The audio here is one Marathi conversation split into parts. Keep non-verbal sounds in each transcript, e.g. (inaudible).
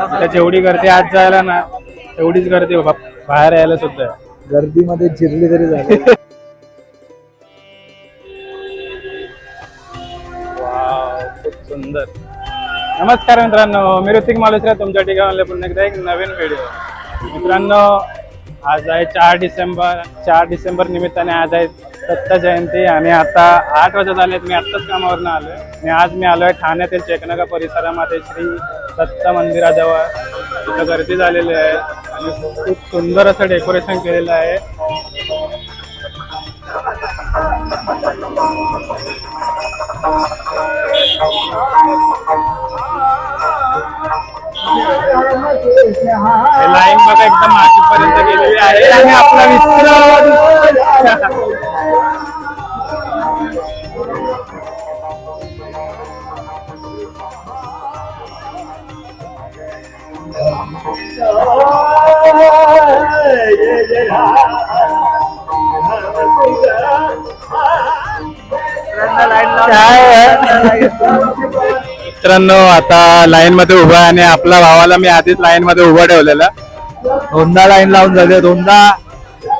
आता जेवढी गर्दी आज जायला ना तेवढीच गर्दी बाहेर यायला सुद्धा आहे. गर्दीमध्ये चिरली तरी झाली. वाव, खूप सुंदर. नमस्कार मित्रांनो मी ऋतिक मालुसरा तुमच्या ठिकाणी पुन्हा एकदा एक नवीन व्हिडिओ मित्रांनो आज आहे चार डिसेंबर चार डिसेंबर निमित्ताने आज आहे दत्त जयंती आणि आता आठ वाजत आले मी आत्ताच कामावरनं आलोय. आणि आज मी आलोय ठाण्यातील चेकनगा परिसरामध्ये श्री दत्त मंदिराजवळ. तिथं गर्दी झालेली आहे आणि खूप सुंदर असं डेकोरेशन केलेलं आहे. लाईन बघा एकदम मागेपर्यंत गेलेली आहे आणि आपला मित्र. मित्रांनो आता लाईन मध्ये उभा आहे आणि आपल्या भावाला मी आधीच लाईन मध्ये उभा ठेवलेला. दोनदा लाईन लावून झाले दोनदा.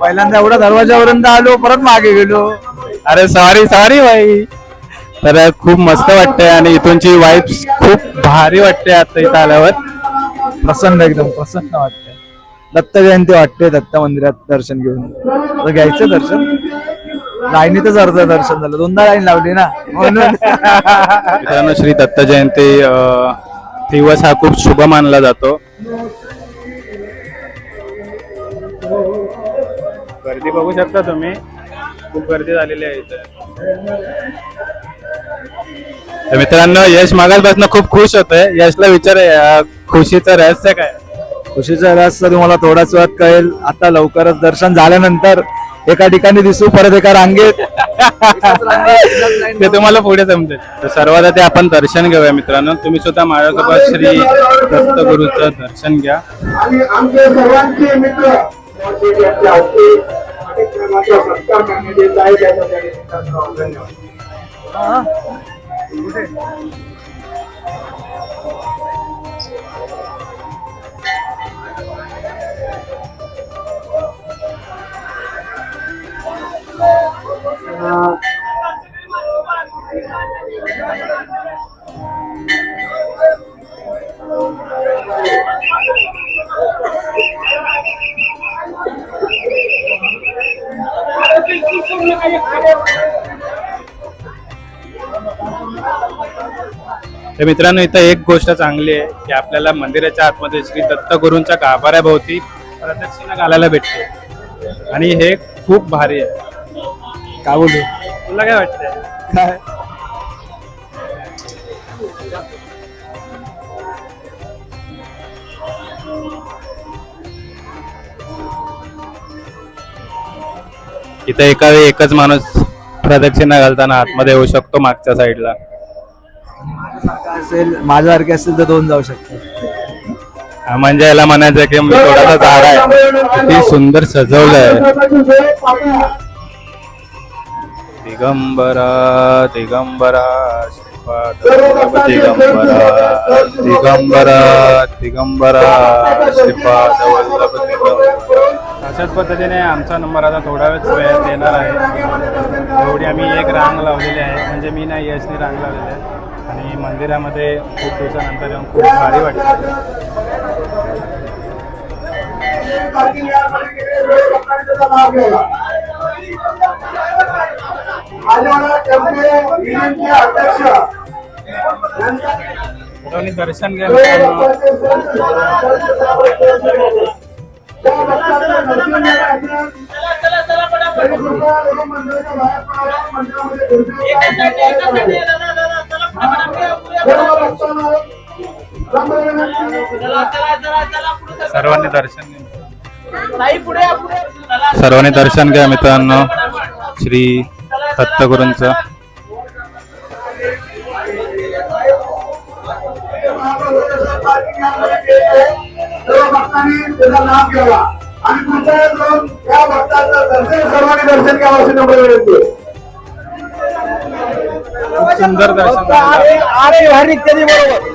पहिल्यांदा एवढा दरवाजापर्यंत आलो परत मागे गेलो. अरे सॉरी सॉरी भाई. तर खूप मस्त वाटतंय आणि इथूनची वाईफ खूप भारी वाटते आता इथं आल्यावर. प्रसन्न एकदम प्रसन्न वाटतंय. दत्त जयंती वाटते दत्त मंदिरात दर्शन घेऊन. घ्यायचं दर्शन? लाईनीतच अर्ध दर्शन झालं. दोनदा लाईन लावली ना. म्हणून. मित्रांनो श्री दत्त जयंती अं, दिवस हा खूप शुभ मानला जातो. गर्दी बघू शकता तुम्ही. खूप गर्दी झालेली आहे इथे. तर मित्रांनो यश मागासपासून खूप खुश होतोय. यशला विचार खुशीचं रहस्य काय? खुशीचा रस्ता तुम्हाला थोडाच वेळात कळेल. आता लवकरच दर्शन झाल्यानंतर एका ठिकाणी दिसू परत एका रांगेत. ते तुम्हाला पुढे जमते तर सर्वात आधी आपण दर्शन घेऊया मित्रांनो. तुम्ही सुद्धा माझ्यासोबत श्री दत्तगुरूचं दर्शन घ्या. तर मित्रांनो इथं एक गोष्ट चांगली आहे की आपल्याला मंदिराच्या आतमध्ये श्री दत्तगुरूंच्या गाभाऱ्याभोवती प्रदक्षिणा घालायला भेटते. आणि हे खूप भारी आहे. काय बोलू तुला काय वाटतंय? काय? इथं एका वेळी एकच माणूस प्रदक्षिणा घालताना आतमध्ये येऊ शकतो मागच्या साईडला. असेल माझ्यासारखे असतील तर दोन जाऊ शकतात हा म्हणजे याला म्हणायचं की मी थोडासा झाड आहे. किती सुंदर सजवलंय. दिगंबरा दिगंबरा श्रीपाद वल्लभ दिगंबरा दिगंबरा दिगंबरा श्रीपाद वल्लभ दिगंबरा अशाच पद्धतीने आमचा नंबर आता थोडा वेळ वेळात येणार आहे एवढी आम्ही एक रांग लावलेली आहे म्हणजे मी नाही यशनी रांग लावलेली आहे आणि मंदिरामध्ये खूप दिवसानंतर येऊन खूप भारी वाटतं अध्यक्ष. सर्वांनी दर्शन. सर्वांनी दर्शन घ्या. सर्वांनी दर्शन घ्या मित्रांनो श्री दत्तगुरूंचं सर्व भक्तांनी त्याचा लाभ घ्यावा आणि पुढच्या वेळेस जाऊन त्या भक्ताचं दर्शन सर्वांनी दर्शन घ्यावं अशी नम्र विनंती आहे. खूप सुंदर दर्शन. आरे भारी इत्यादी बरोबर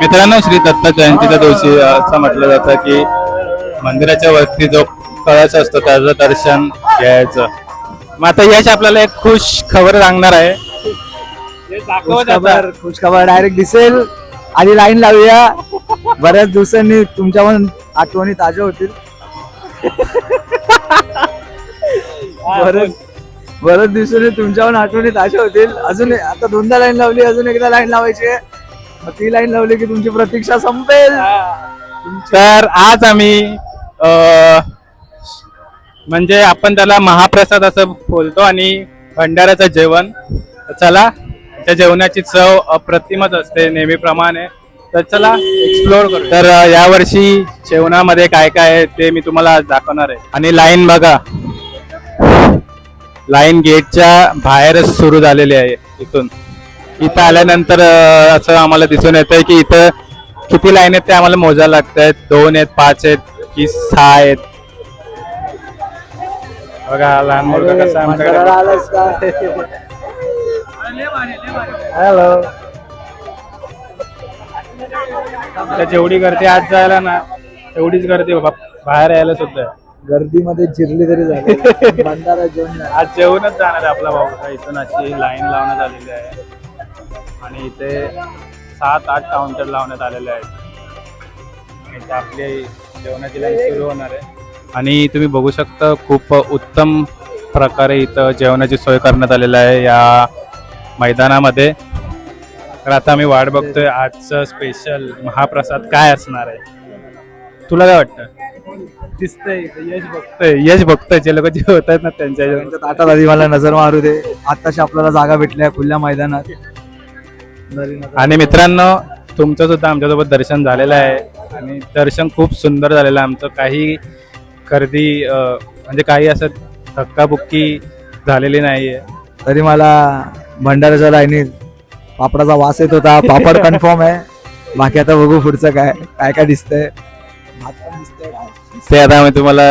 मित्रांनो श्री दत्त जयंतीच्या दिवशी असं म्हटलं जातं की मंदिराच्या वरती जो कळस असतो त्याचं दर्शन घ्यायचं. मग आता यश आपल्याला एक खुश खबर सांगणार आहे. खुशखबर खुशखबर डायरेक्ट दिसेल. आधी लाईन लावूया. बऱ्याच दिवसांनी तुमच्या पण आठवणी ताज्या होतील. बरंच बऱ्याच दिवसांनी तुमच्या पण आठवणी ताज्या होतील. अजून आता दोनदा लाईन लावली अजून एकदा लाईन लावायची आहे. मग ती लाईन लावली की तुमची प्रतीक्षा संपेल. तर आज आम्ही अं, म्हणजे आपण त्याला महाप्रसाद असं बोलतो आणि भंडाऱ्याचं जेवण. तर चला त्या जेवणाची चव अप्रतिमच असते नेहमीप्रमाणे. तर चला एक्सप्लोर करू तर अं, यावर्षी जेवणामध्ये काय काय आहे ते मी तुम्हाला आज दाखवणार आहे. आणि लाईन बघा. लाईन गेटच्या बाहेरच सुरू झालेली आहे इथून. इथं आल्यानंतर असं आम्हाला दिसून येतंय की इथं किती लाईन आहेत ते आम्हाला मोजायला लागत आहेत दोन आहेत पाच आहेत की सहा आहेत. बघा हा लहान मुलगा कसा आमच्याकडे. हॅलो. जेवढी गर्दी आज जायला ना तेवढीच गर्दी बाहेर यायला सुद्धा आहे. गर्दीमध्ये चिरली तरी झाली. (laughs) भंडारा जेवण आज जेवणच जाणार आहे आपला भाऊ. इथून अशी लाईन लावण्यात आलेली आहे. आणि इथे सात आठ काउंटर लावण्यात आलेले आहेत. इथे आपली जेवणाची लाईन सुरू होणार आहे. आणि तुम्ही बघू शकता खूप उत्तम प्रकारे इथं जेवणाची सोय करण्यात आलेली आहे या मैदानामध्ये. तर आता आम्ही वाट बघतोय आजचं स्पेशल महाप्रसाद काय असणार आहे. तुला काय वाटतं? दिसतंय यश बघतोय. यश बघतोय जे लोक जेवत आहेत ना त्यांच्या ताटात आधी मला नजर मारू दे. आताशी आपल्याला जागा भेटल्या खुल्या मैदानात. आणि मित्रांनो तुमचं सुद्धा आमच्यासोबत दर्शन झालेलं आहे. आणि दर्शन खूप सुंदर झालेलं आहे आमचं. काही गर्दी म्हणजे काही असं धक्काबुक्की झालेली नाहीये. तरी मला भंडाऱ्याच्या लाईनीत पापडाचा वास येत होता. पापड (laughs) कन्फर्म आहे. बाकी आता बघू पुढचं काय काय काय दिसतंय? ते आता आम्ही तुम्हाला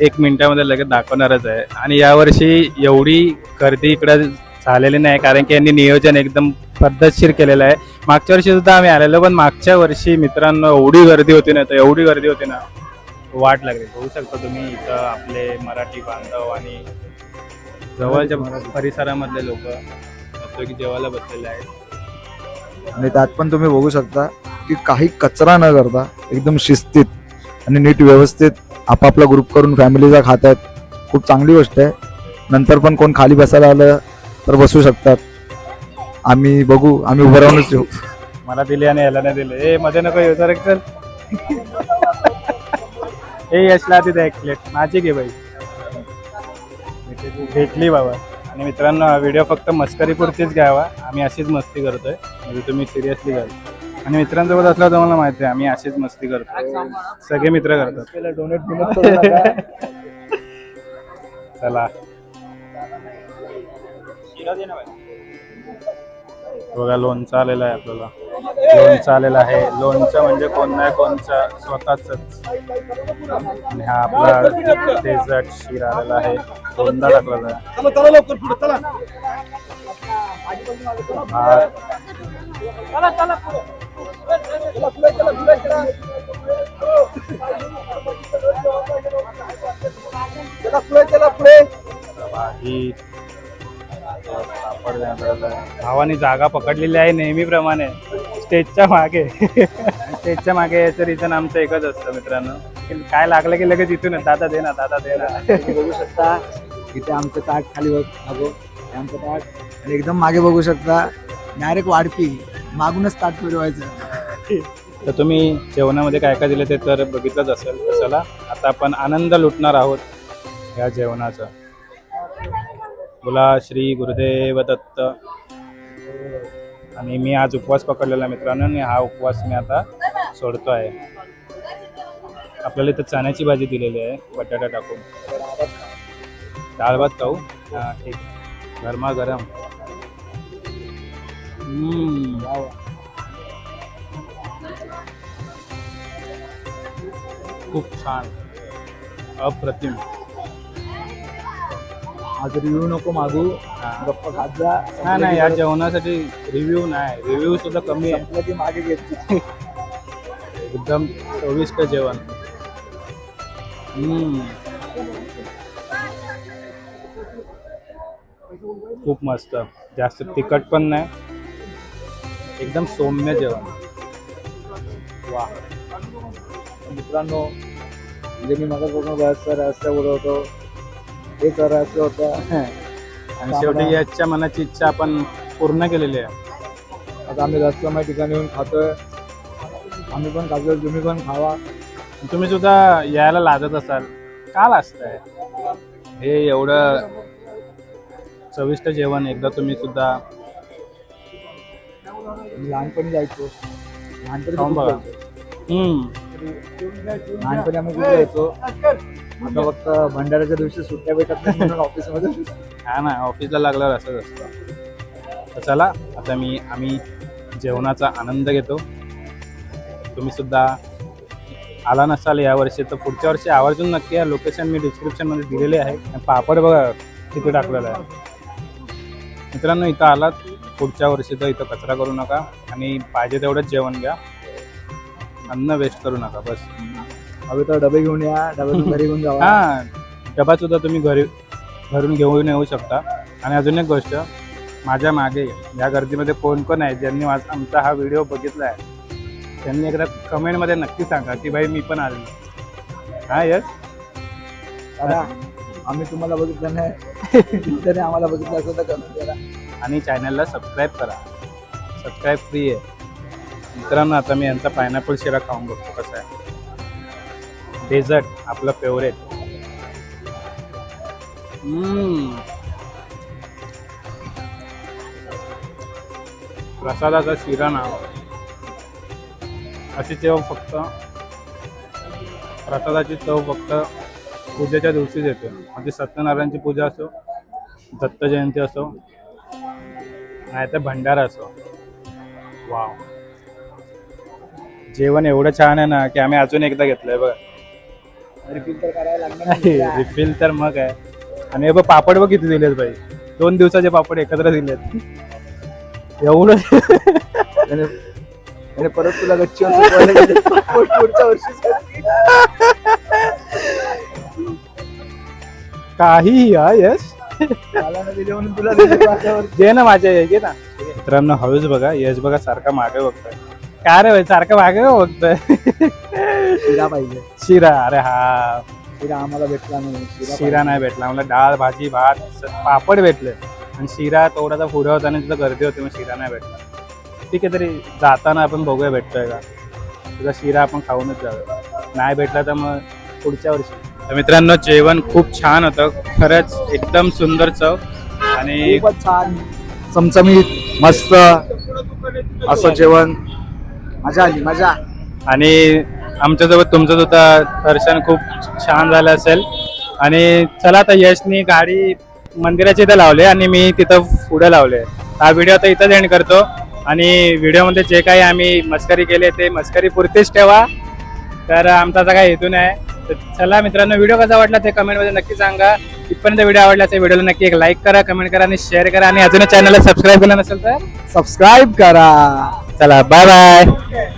एक मिनिटामध्ये लगेच दाखवणारच आहे. आणि यावर्षी एवढी गर्दी इकडे झालेली नाही कारण की यांनी नियोजन एकदम पद्धतशीर केलेलं आहे. मागच्या वर्षी सुद्धा आम्ही आलेलो पण मागच्या वर्षी मित्रांनो एवढी गर्दी होती ना तर एवढी गर्दी होती ना वाट लागली. बघू शकता तुम्ही इथं आपले मराठी बांधव आणि जवळच्या परिसरामधले लोक मस्तपैकी जेवायला बसलेले आहेत. आणि त्यात पण तुम्ही बघू शकता की काही कचरा न करता एकदम शिस्तीत आणि नीट व्यवस्थित आपापला ग्रुप करून फॅमिलीचा खात आहेत खूप चांगली गोष्ट आहे. नंतर पण कोण खाली बसायला आलं तर बसू शकतात. आम्ही बघू आम्ही उभं राहूनच येऊ. मला दिले आणि याला नाही दिले. ए मध्ये नको येऊ जरा चल. ए यशला तिथे एक प्लेट माझी घे बाई. भेटली बाबा. आणि मित्रांनो हा व्हिडिओ फक्त मस्करीपुरतीच घ्यावा. आम्ही अशीच मस्ती करतोय. म्हणजे तुम्ही सिरियसली घ्याल आणि मित्रांसोबत असल्यावर तुम्हाला माहिती आहे आम्ही अशीच मस्ती करतो सगळे मित्र करतात. डोनेट चला. बघा लोणचं आलेलं आहे आपल्याला. लोणचं आलेलं आहे. लोणचं म्हणजे कोण नाही कोणचं? स्वतःच. आणि हा आपला डेझर्ट शीर आलेला आहे. दोनदा टाकलेला आहे. भात भावाने जागा पकडलेली आहे नेहमीप्रमाणे. स्टेजच्या मागे. स्टेजच्या मागे याचं रिझन आमचं एकच असतं मित्रांनो. काय लागलं की लगेच इथून दादा दे ना दादा दे ना. बघू शकता इथे आमचं ताट खाली बघ मागो आमचं ताट. आणि एकदम मागे बघू शकता डायरेक्ट वाढपी. मागूनच ताट फिरवायचं. तर तुम्ही जेवणामध्ये काय काय दिलं ते तर बघितलंच असेल तर चला आता आपण आनंद लुटणार आहोत या जेवणाचा. बोला श्री गुरुदेव दत्त. आणि मी आज उपवास पकडलेला मित्रांनो आणि हा उपवास मी आता सोडतो आहे आपल्याला इथं चण्याची भाजी दिलेली आहे बटाटा टाकून. डाळ भात खाऊ? हां ठीक. गरमा गरम. खूप छान. अप्रतिम. आज रिव्ह्यू नको मागू. गप्पा खात जा नाही नाही या जेवणासाठी रिव्ह्यू नाही. रिव्ह्यू सुद्धा कमी आहे. संपलं की मागे घेत एकदम चविष्ट जेवण. हम्म. खूप मस्त. जास्त तिखट पण नाही. एकदम सौम्य जेवण. वा. मित्रांनो म्हणजे मी मग बघून रहस्य रहस्य बोलवतो हेच रहस्य होतं. आणि शेवटी याच्या मनाची इच्छा आपण पूर्ण केलेली आहे. आता आम्ही रस्त्यामय ठिकाणी येऊन खातोय. आम्ही पण खातोय तुम्ही पण खावा. तुम्ही सुद्धा यायला लाजत असाल का लाजताय? हे एवढं चविष्ट जेवण एकदा तुम्ही सुद्धा लहानपणी जायचो. लहानपणी खाऊन बघा. हम्म. लहानपणी आम्ही जायचो? आता फक्त भंडाऱ्याच्या दिवशी सुट्ट्या भेटत नाही म्हणून ऑफिसमध्ये. हा ना ऑफिसला लागल्यावर असंच असतं. तर चला आता मी आम्ही जेवणाचा आनंद घेतो. तुम्ही सुद्धा आला नसाल यावर्षी तर पुढच्या वर्षी आवर्जून नक्की या लोकेशन मी डिस्क्रिप्शनमध्ये दिलेले आहे. आणि पापड बघा तिथे टाकलेला आहे. मित्रांनो इथं आलात. पुढच्या वर्षी तर इथं कचरा करू नका. आणि पाहिजे तेवढंच जेवण घ्या. अन्न वेस्ट करू नका बस. हवे तर डबे घेऊन या डब्यातून घरी घेऊन जावा. हा डबा सुद्धा तुम्ही घरी घरून घेऊन येऊ शकता. आणि अजून एक गोष्ट माझ्या मागे या गर्दीमध्ये कोण कोण आहे ज्यांनी माझा आमचा हा व्हिडिओ बघितला आहे त्यांनी एकदा कमेंटमध्ये नक्की सांगा की भाई मी पण आलो. हा यस दादा आम्ही तुम्हाला बघितलं नाही. त्याने आम्हाला बघितलं असं तर कमेंट करा. आणि चॅनलला सबस्क्राईब करा. सबस्क्राईब फ्री आहे. मित्रांनो आता मी यांचा पायनॅपल शिरा खाऊन बघतो कसा आहे. डेझर्ट आपलं फेवरेट प्रसादाचा शिरा ना अशी चव फक्त प्रसादाची चव फक्त पूजेच्या दिवशीच येते. म्हणजे सत्यनारायणची पूजा असो दत्त जयंती असो नाही तर भंडारा असो. वाव जेवण एवढं छान आहे ना की आम्ही अजून एकदा घेतलंय बघ. रिपीट तर करायला लागणार. रिफिल तर मग आहे आणि हे बघ पापड बघ किती दिलेत भाई दोन दिवसाचे पापड एकत्र दिलेत. एवढं. त्याने परत तुला गेले. पुढच्या वर्षी काही हा यश. तुला. घे ना माझ्या घे ना. मित्रांनो हळूच बघा यश बघा सारखा मागे बघतोय. काय रे भाई सारखं मागे बघतोय. शिरा पाहिजे. शिरा अरे हा. शिरा आम्हाला भेटला नाही. शिरा नाही भेटला. मला डाळ भाजी भात पापड भेटले. आणि शिरा थोडासा पुढे होता आणि तिथं गर्दी होती मग शिरा नाही भेटला. ठीक आहे तरी जाताना आपण बघूया भेटतोय का? तुझा शिरा आपण खाऊनच जाऊया. नाही भेटला तर मग पुढच्या वर्षी. तर मित्रांनो जेवण खूप छान होतं. खरंच एकदम सुंदर चव. आणि खूपच छान. चमचमीत मस्त असं जेवण. मजा आली मजा. आणि आमच्यासोबत तुमचं सुद्धा दर्शन खूप छान झालं असेल. आणि चला आता यशनी गाडी मंदिराच्या इथं लावले आणि मी तिथं पुढे लावले हा व्हिडिओ आता इथंच एंड करतो. आणि व्हिडिओमध्ये जे काही आम्ही मस्करी केले ते मस्करी पुरतेच ठेवा. तर आमचा असा काही हेतू नाही. तर चला मित्रांनो व्हिडिओ कसा वाटला ते कमेंटमध्ये नक्की सांगा. इथपर्यंत व्हिडिओ आवडला असेल व्हिडिओला नक्की एक लाईक करा कमेंट करा आणि शेअर करा. आणि अजून चॅनलला सबस्क्राईब केलं नसेल तर? सबस्क्राईब करा. चला बाय बाय